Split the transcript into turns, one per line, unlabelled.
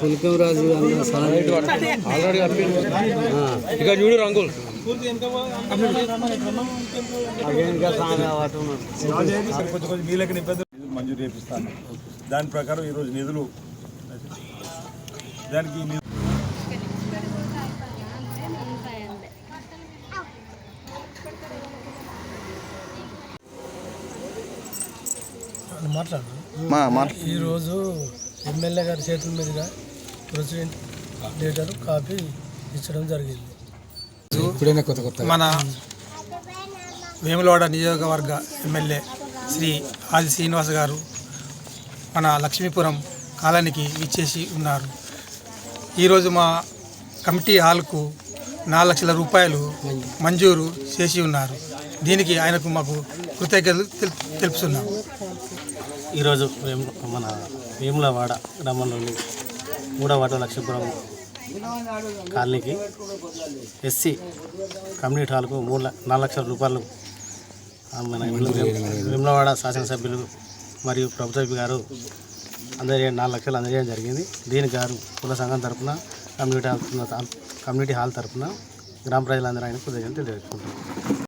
పుల్కం రాజు
ఇక చూడు రంగులు.
మంజూరు చేపిస్తాను. దాని ప్రకారం ఈరోజు నిధులు. దానికి
మాట్లాడు.
ఈరోజు ఎమ్మెల్యే గారి చేతుల మీదుగా ప్రెసిడెంట్ లీటర్ కాపీ ఇచ్చడం జరిగింది.
మన వేములవాడ నియోజకవర్గ ఎమ్మెల్యే శ్రీ ఆది శ్రీనివాస్ గారు మన లక్ష్మీపురం కాలనీకి విచ్చేసి ఉన్నారు. ఈరోజు మా కమిటీ హాల్కు నాలుగు లక్షల రూపాయలు మంజూరు. చేసి ఉన్నారు. దీనికి ఆయనకు మాకు కృతజ్ఞతలు తెలు- తెలుపుతున్నాం.
ఈరోజు మన వేములవాడ గ్రామంలోని మూడవ వార్డు లక్ష్మీపురం కాలనీకి ఎస్సీ కమ్యూనిటీ హాల్కు మూడు నాలుగు లక్షల రూపాయలు మన వేములవాడ శాసనసభ్యులు మరియు ప్రభుత్వ గారు అందజేయడం నాలుగు లక్షలు అందజేయడం జరిగింది. దీనికి గారు కుల సంఘం తరపున కమ్యూనిటీ హాల్ కమ్యూనిటీ హాల్ తరఫున గ్రామ ప్రజలందరూ ఆయన కృతజ్ఞతలు తెలియజేసుకుంటున్నాం.